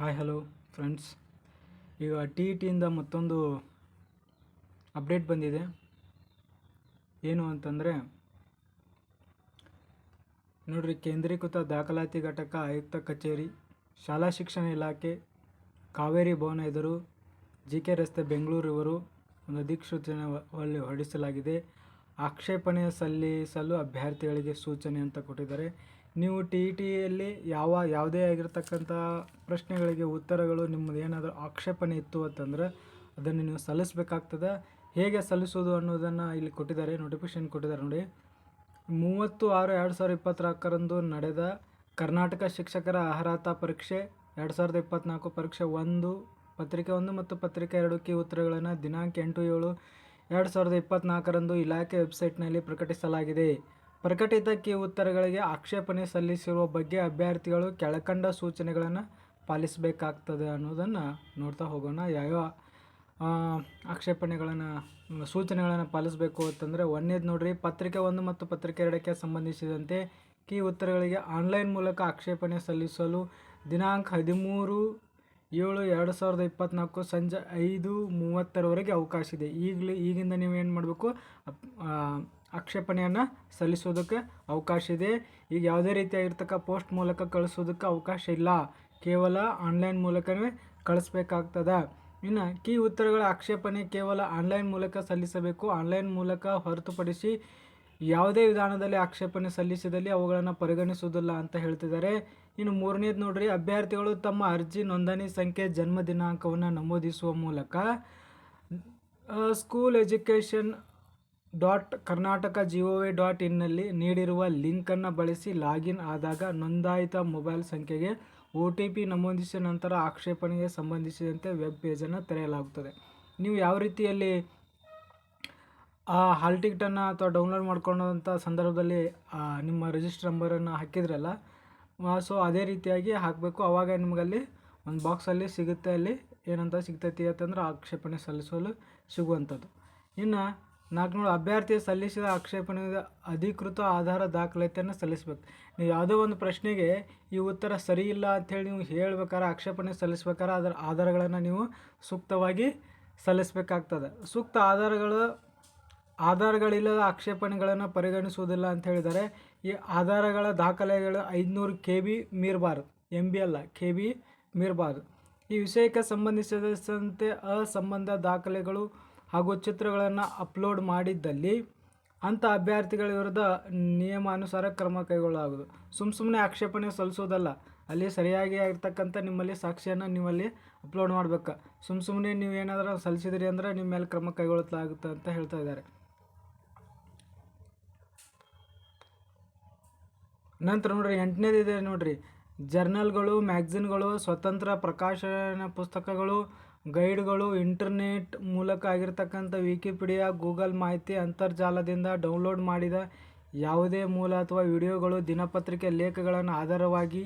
Hi hello friends ಈಗ T E ಟಿಯಿಂದ ಮತ್ತೊಂದು ಅಪ್ಡೇಟ್ ಬಂದಿದೆ. ಏನು ಅಂತಂದರೆ, ನೋಡಿರಿ, ಕೇಂದ್ರೀಕೃತ ದಾಖಲಾತಿ ಘಟಕ ಆಯುಕ್ತ ಕಚೇರಿ, ಶಾಲಾ ಶಿಕ್ಷಣ ಇಲಾಖೆ, ಕಾವೇರಿ ಭವನ ಎದುರು ಜಿ ಕೆ ರಸ್ತೆ ಬೆಂಗಳೂರು ಇವರು ಒಂದು ಅಧಿಸೂಚನೆ ಹೊರಡಿಸಲಾಗಿದೆ. ಆಕ್ಷೇಪಣೆ ಸಲ್ಲಿಸಲು ಅಭ್ಯರ್ಥಿಗಳಿಗೆ ಸೂಚನೆ ಅಂತ ಕೊಟ್ಟಿದ್ದಾರೆ. ನೀವು ಟಿ ಇ ಟಿಯಲ್ಲಿ ಯಾವ, ಯಾವುದೇ ಆಗಿರತಕ್ಕಂಥ ಪ್ರಶ್ನೆಗಳಿಗೆ ಉತ್ತರಗಳು, ನಿಮ್ಮದು ಏನಾದರೂ ಆಕ್ಷೇಪಣೆ ಇತ್ತು ಅಂತಂದ್ರೆ ಅದನ್ನು ನೀವು ಸಲ್ಲಿಸಬೇಕಾಗ್ತದೆ. ಹೇಗೆ ಸಲ್ಲಿಸೋದು ಅನ್ನೋದನ್ನು ಇಲ್ಲಿ ಕೊಟ್ಟಿದ್ದಾರೆ ನೋಟಿಫಿಕೇಶನ್ ಕೊಟ್ಟಿದ್ದಾರೆ ನೋಡಿ. ಮೂವತ್ತು ಆರು ಎರಡು ಸಾವಿರದ ಇಪ್ಪತ್ತ್ನಾಲ್ಕರಂದು ನಡೆದ ಕರ್ನಾಟಕ ಶಿಕ್ಷಕರ ಅರ್ಹತಾ ಪರೀಕ್ಷೆ, ಎರಡು ಸಾವಿರದ ಇಪ್ಪತ್ನಾಲ್ಕು ಪರೀಕ್ಷೆ ಒಂದು, ಪತ್ರಿಕೆ ಒಂದು ಮತ್ತು ಪತ್ರಿಕೆ ಎರಡಕ್ಕೆ ಉತ್ತರಗಳನ್ನು ದಿನಾಂಕ ಎಂಟು ಏಳು, ಎರಡು ಸಾವಿರದ ಇಪ್ಪತ್ತ್ನಾಲ್ಕರಂದು ಇಲಾಖೆ ವೆಬ್ಸೈಟ್ನಲ್ಲಿ ಪ್ರಕಟಿಸಲಾಗಿದೆ. ಪ್ರಕಟಿತ ಕಿ ಉತ್ತರಗಳಿಗೆ ಆಕ್ಷೇಪಣೆ ಸಲ್ಲಿಸಿರುವ ಬಗ್ಗೆ ಅಭ್ಯರ್ಥಿಗಳು ಕೆಳಕಂಡ ಸೂಚನೆಗಳನ್ನು ಪಾಲಿಸಬೇಕಾಗ್ತದೆ ಅನ್ನೋದನ್ನು ನೋಡ್ತಾ ಹೋಗೋಣ. ಯಾವ್ಯಾವ ಆಕ್ಷೇಪಣೆಗಳನ್ನು, ಸೂಚನೆಗಳನ್ನು ಪಾಲಿಸಬೇಕು ಅಂತಂದರೆ ಒಂದನೇದು ನೋಡಿರಿ, ಪತ್ರಿಕೆ ಒಂದು ಮತ್ತು ಪತ್ರಿಕೆ ಎರಡಕ್ಕೆ ಸಂಬಂಧಿಸಿದಂತೆ ಕೀ ಉತ್ತರಗಳಿಗೆ ಆನ್ಲೈನ್ ಮೂಲಕ ಆಕ್ಷೇಪಣೆ ಸಲ್ಲಿಸಲು ದಿನಾಂಕ ಹದಿಮೂರು ಏಳು ಎರಡು ಸಾವಿರದ ಇಪ್ಪತ್ತ್ನಾಲ್ಕು ಸಂಜೆ ಐದು ಮೂವತ್ತರವರೆಗೆ ಅವಕಾಶ ಇದೆ. ಈಗಲೇ, ಈಗಿಂದ ನೀವು ಏನು ಮಾಡಬೇಕು ಆಕ್ಷೇಪಣೆಯನ್ನು ಸಲ್ಲಿಸೋದಕ್ಕೆ ಅವಕಾಶ ಇದೆ. ಈಗ ಯಾವುದೇ ರೀತಿಯಾಗಿರ್ತಕ್ಕ ಪೋಸ್ಟ್ ಮೂಲಕ ಕಳಿಸೋದಕ್ಕೆ ಅವಕಾಶ ಇಲ್ಲ. ಕೇವಲ ಆನ್ಲೈನ್ ಮೂಲಕವೇ ಕಳಿಸ್ಬೇಕಾಗ್ತದ. ಇನ್ನು ಕೀ ಉತ್ತರಗಳ ಆಕ್ಷೇಪಣೆ ಕೇವಲ ಆನ್ಲೈನ್ ಮೂಲಕ ಸಲ್ಲಿಸಬೇಕು. ಆನ್ಲೈನ್ ಮೂಲಕ ಹೊರತುಪಡಿಸಿ ಯಾವುದೇ ವಿಧಾನದಲ್ಲಿ ಆಕ್ಷೇಪಣೆ ಸಲ್ಲಿಸಿದಲ್ಲಿ ಅವುಗಳನ್ನು ಪರಿಗಣಿಸುವುದಿಲ್ಲ ಅಂತ ಹೇಳ್ತಿದ್ದಾರೆ. ಇನ್ನು ಮೂರನೇದು ನೋಡ್ರಿ, ಅಭ್ಯರ್ಥಿಗಳು ತಮ್ಮ ಅರ್ಜಿ ನೋಂದಣಿ ಸಂಖ್ಯೆ ಜನ್ಮ ದಿನಾಂಕವನ್ನು ನಮೂದಿಸುವ ಮೂಲಕ school education dot Karnataka GOV dot ಇನ್ನಲ್ಲಿ ನೀಡಿರುವ ಲಿಂಕನ್ನು ಬಳಸಿ ಲಾಗಿನ್ ಆದಾಗ ನೋಂದಾಯಿತ ಮೊಬೈಲ್ ಸಂಖ್ಯೆಗೆ ಒ ಟಿ ಪಿ ನಮೂದಿಸಿದ ನಂತರ ಆಕ್ಷೇಪಣೆಗೆ ಸಂಬಂಧಿಸಿದಂತೆ ವೆಬ್ ಪೇಜನ್ನು ತೆರೆಯಲಾಗುತ್ತದೆ. ನೀವು ಯಾವ ರೀತಿಯಲ್ಲಿ ಆ ಹಾಲ್ ಟಿಕೆಟನ್ನು ಅಥವಾ ಡೌನ್ಲೋಡ್ ಮಾಡ್ಕೊಳ್ಳೋವಂಥ ಸಂದರ್ಭದಲ್ಲಿ ನಿಮ್ಮ ರಿಜಿಸ್ಟರ್ ನಂಬರನ್ನು ಹಾಕಿದ್ರಲ್ಲ ಸೊ ಅದೇ ರೀತಿಯಾಗಿ ಹಾಕಬೇಕು. ಆವಾಗ ನಿಮಗಲ್ಲಿ ಒಂದು ಬಾಕ್ಸಲ್ಲಿ ಸಿಗುತ್ತೆ ಅಲ್ಲಿ ಏನಂತ ಸಿಗ್ತೈತಿ ಅಂತಂದ್ರೆ ಆಕ್ಷೇಪಣೆ ಸಲ್ಲಿಸಲು ಸಿಗುವಂಥದ್ದು. ಇನ್ನು ನಾಲ್ಕುನೂರು ಅಭ್ಯರ್ಥಿ ಸಲ್ಲಿಸಿದ ಆಕ್ಷೇಪಣೆ ಅಧಿಕೃತ ಆಧಾರ ದಾಖಲಾತಿಯನ್ನು ಸಲ್ಲಿಸಬೇಕು. ನೀವು ಯಾವುದೋ ಒಂದು ಪ್ರಶ್ನೆಗೆ ಈ ಉತ್ತರ ಸರಿ ಇಲ್ಲ ಅಂಥೇಳಿ ನೀವು ಹೇಳ್ಬೇಕಾರೆ ಆಕ್ಷೇಪಣೆ ಸಲ್ಲಿಸ್ಬೇಕಾದ್ರೆ ಅದರ ಆಧಾರಗಳನ್ನು ನೀವು ಸೂಕ್ತವಾಗಿ ಸಲ್ಲಿಸಬೇಕಾಗ್ತದೆ. ಸೂಕ್ತ ಆಧಾರಗಳು, ಆಧಾರಗಳಿಲ್ಲದ ಆಕ್ಷೇಪಣೆಗಳನ್ನು ಪರಿಗಣಿಸುವುದಿಲ್ಲ ಅಂತ ಹೇಳಿದ್ದಾರೆ ಈ ಆಧಾರಗಳ ದಾಖಲೆಗಳು ಐದುನೂರು ಕೆ ಬಿ ಮೀರಬಾರ್ದು ಎಂ ಬಿ ಅಲ್ಲ ಕೆ ಬಿ ಮೀರಬಾರ್ದು ಈ ವಿಷಯಕ್ಕೆ ಸಂಬಂಧಿಸಿದಂತೆ ಅಸಂಬಂಧ ದಾಖಲೆಗಳು ಹಾಗೂ ಚಿತ್ರಗಳನ್ನು ಅಪ್ಲೋಡ್ ಮಾಡಿದ್ದಲ್ಲಿ ಅಂಥ ಅಭ್ಯರ್ಥಿಗಳ ವಿರುದ್ಧ ನಿಯಮಾನುಸಾರ ಕ್ರಮ ಕೈಗೊಳ್ಳಲಾಗುವುದು. ಸುಮ್ಮ ಸುಮ್ಮನೆ ಆಕ್ಷೇಪಣೆ ಸಲ್ಲಿಸೋದಲ್ಲ. ಅಲ್ಲಿ ಸರಿಯಾಗಿ ಆಗಿರ್ತಕ್ಕಂಥ ನಿಮ್ಮಲ್ಲಿ ಸಾಕ್ಷಿಯನ್ನು ನೀವಲ್ಲಿ ಅಪ್ಲೋಡ್ ಮಾಡ್ಬೇಕು. ಸುಮ್ಮ ಸುಮ್ಮನೆ ನೀವು ಏನಾದರೂ ಸಲ್ಲಿಸಿದ್ರಿ ಅಂದ್ರೆ ನಿಮ್ಮ ಮೇಲೆ ಕ್ರಮ ಕೈಗೊಳ್ಳಲಾಗುತ್ತೆ ಅಂತ ಹೇಳ್ತಾ ಇದ್ದಾರೆ. ನಂತರ ನೋಡ್ರಿ ಎಂಟನೇದಿದೆ ನೋಡ್ರಿ. ಜರ್ನಲ್ಗಳು ಮ್ಯಾಗ್ಝಿನ್ಗಳು ಸ್ವತಂತ್ರ ಪ್ರಕಾಶನ ಪುಸ್ತಕಗಳು ಗೈಡ್ಗಳು ಇಂಟರ್ನೆಟ್ ಮೂಲಕ ಆಗಿರ್ತಕ್ಕಂಥ ವಿಕಿಪೀಡಿಯಾ, ಗೂಗಲ್ ಮಾಹಿತಿ ಅಂತರ್ಜಾಲದಿಂದ ಡೌನ್ಲೋಡ್ ಮಾಡಿದ ಯಾವುದೇ ಮೂಲ ಅಥವಾ ವಿಡಿಯೋಗಳು ದಿನಪತ್ರಿಕೆ ಲೇಖಗಳನ್ನು ಆಧಾರವಾಗಿ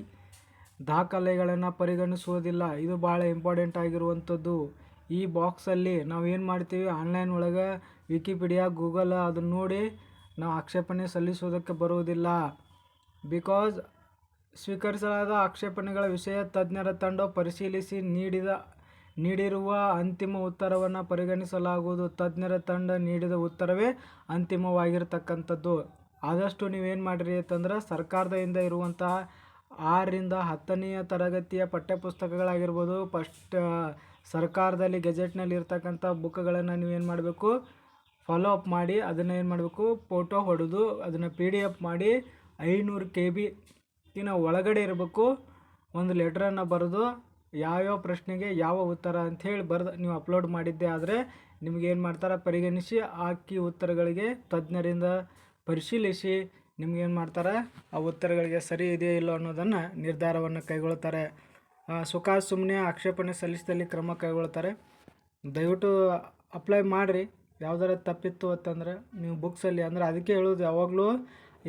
ದಾಖಲೆಗಳನ್ನು ಪರಿಗಣಿಸುವುದಿಲ್ಲ. ಇದು ಭಾಳ ಇಂಪಾರ್ಟೆಂಟ್ ಆಗಿರುವಂಥದ್ದು. ಈ ಬಾಕ್ಸಲ್ಲಿ ನಾವು ಏನು ಮಾಡ್ತೀವಿ? ಆನ್ಲೈನ್ ಒಳಗೆ ವಿಕಿಪೀಡಿಯಾ, ಗೂಗಲ್ ಅದನ್ನು ನೋಡಿ ನಾವು ಆಕ್ಷೇಪಣೆ ಸಲ್ಲಿಸೋದಕ್ಕೆ ಬರುವುದಿಲ್ಲ. ಬಿಕಾಸ್ ಸ್ವೀಕರಿಸಲಾದ ಆಕ್ಷೇಪಣೆಗಳ ವಿಷಯ ತಜ್ಞರ ತಂಡ ಪರಿಶೀಲಿಸಿ ನೀಡಿದ ನೀಡಿರುವ ಅಂತಿಮ ಉತ್ತರವನ್ನು ಪರಿಗಣಿಸಲಾಗುವುದು. ತಜ್ಞರ ತಂಡ ನೀಡಿದ ಉತ್ತರವೇ ಅಂತಿಮವಾಗಿರ್ತಕ್ಕಂಥದ್ದು. ಆದಷ್ಟು ನೀವೇನು ಮಾಡಿರಿ ಅಂತಂದ್ರೆ ಸರ್ಕಾರದಿಂದ ಇರುವಂತಹ ಆರರಿಂದ ಹತ್ತನೆಯ ತರಗತಿಯ ಪಠ್ಯಪುಸ್ತಕಗಳಾಗಿರ್ಬೋದು ಫಸ್ಟ್ ಸರ್ಕಾರದಲ್ಲಿ ಗೆಜೆಟ್ನಲ್ಲಿ ಇರ್ತಕ್ಕಂಥ ಬುಕ್ಗಳನ್ನು ನೀವೇನು ಮಾಡಬೇಕು ಫಾಲೋ ಅಪ್ ಮಾಡಿ ಅದನ್ನು ಏನು ಮಾಡಬೇಕು ಫೋಟೋ ಹೊಡೆದು ಅದನ್ನು ಪಿ ಡಿ ಎಫ್ ಮಾಡಿ ಐನೂರು ಕೆ ಬಿ ಇನ್ನು ಒಳಗಡೆ ಇರಬೇಕು, ಒಂದು ಲೆಟ್ರನ್ನು ಬರೆದು ಯಾವ್ಯಾವ ಪ್ರಶ್ನೆಗೆ ಯಾವ ಉತ್ತರ ಅಂಥೇಳಿ ಬರೆದು, ನೀವು ಅಪ್ಲೋಡ್ ಮಾಡಿದ್ದೆ ಆದರೆ ನಿಮ್ಗೆ ಏನು ಮಾಡ್ತಾರೆ ಪರಿಗಣಿಸಿ ಆಕಿ ಉತ್ತರಗಳಿಗೆ ತಜ್ಞರಿಂದ ಪರಿಶೀಲಿಸಿ ನಿಮ್ಗೇನು ಮಾಡ್ತಾರೆ? ಆ ಉತ್ತರಗಳಿಗೆ ಸರಿ ಇದೆಯೋ ಇಲ್ಲೋ ಅನ್ನೋದನ್ನು ನಿರ್ಧಾರವನ್ನು ಕೈಗೊಳ್ತಾರೆ. ಸುಖ ಸುಮ್ಮನೆ ಆಕ್ಷೇಪಣೆ ಸಲ್ಲಿಸಿದಲ್ಲಿ ಕ್ರಮ ಕೈಗೊಳ್ತಾರೆ. ದಯವಿಟ್ಟು ಅಪ್ಲೈ ಮಾಡಿರಿ. ಯಾವ್ದಾರ ತಪ್ಪಿತ್ತು ಅಂತಂದ್ರೆ ನೀವು ಬುಕ್ಸಲ್ಲಿ ಅಂದ್ರೆ ಅದಕ್ಕೆ ಹೇಳೋದು ಯಾವಾಗಲೂ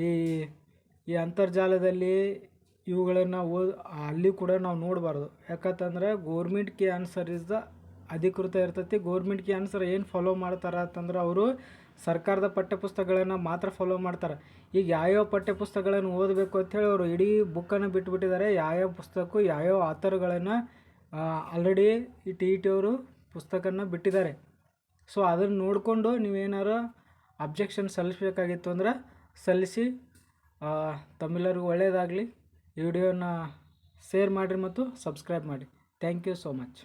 ಈ ಈ ಅಂತರ್ಜಾಲದಲ್ಲಿ ಇವುಗಳನ್ನು ಓದ್ ಅಲ್ಲಿ ಕೂಡ ನಾವು ನೋಡಬಾರ್ದು. ಯಾಕಂತಂದ್ರೆ ಗೋರ್ಮೆಂಟ್ ಕಿ ಆನ್ಸರ್ ಇಸ್ ದ ಅಧಿಕೃತ ಇರ್ತೈತಿ. ಗೋರ್ಮೆಂಟ್ ಕಿ ಆನ್ಸರ್ ಏನು ಫಾಲೋ ಮಾಡ್ತಾರೆ ಅಂತಂದ್ರೆ ಅವರು ಸರ್ಕಾರದ ಪಠ್ಯಪುಸ್ತಕಗಳನ್ನು ಮಾತ್ರ ಫಾಲೋ ಮಾಡ್ತಾರೆ. ಈಗ ಯಾವ್ಯಾವ ಪಠ್ಯಪುಸ್ತಕಗಳನ್ನು ಓದಬೇಕು ಅಂಥೇಳಿ ಅವರು ಇಡೀ ಬುಕ್ಕನ್ನು ಬಿಟ್ಬಿಟ್ಟಿದ್ದಾರೆ ಯಾವ್ಯಾವ ಪುಸ್ತಕಕ್ಕೂ ಯಾವ್ಯಾವ ಆಥರ್ಗಳನ್ನು ಆಲ್ರೆಡಿ ಈ ಟಿ ಇ ಟಿ ಅವರು ಪುಸ್ತಕನ ಬಿಟ್ಟಿದ್ದಾರೆ ಸೊ ಅದನ್ನು ನೋಡಿಕೊಂಡು ನೀವೇನಾರು ಅಬ್ಜೆಕ್ಷನ್ ಸಲ್ಲಿಸಬೇಕಾಗಿತ್ತು ಅಂದ್ರೆ ಸಲ್ಲಿಸಿ ತಮ್ಮೆಲ್ಲರಿಗೂ ಒಳ್ಳೆಯದಾಗಲಿ ಈ ವಿಡಿಯೋನ ಶೇರ್ ಮಾಡಿರಿ ಮತ್ತು ಸಬ್ಸ್ಕ್ರೈಬ್ ಮಾಡಿ ಥ್ಯಾಂಕ್ ಯು ಸೋ ಮಚ್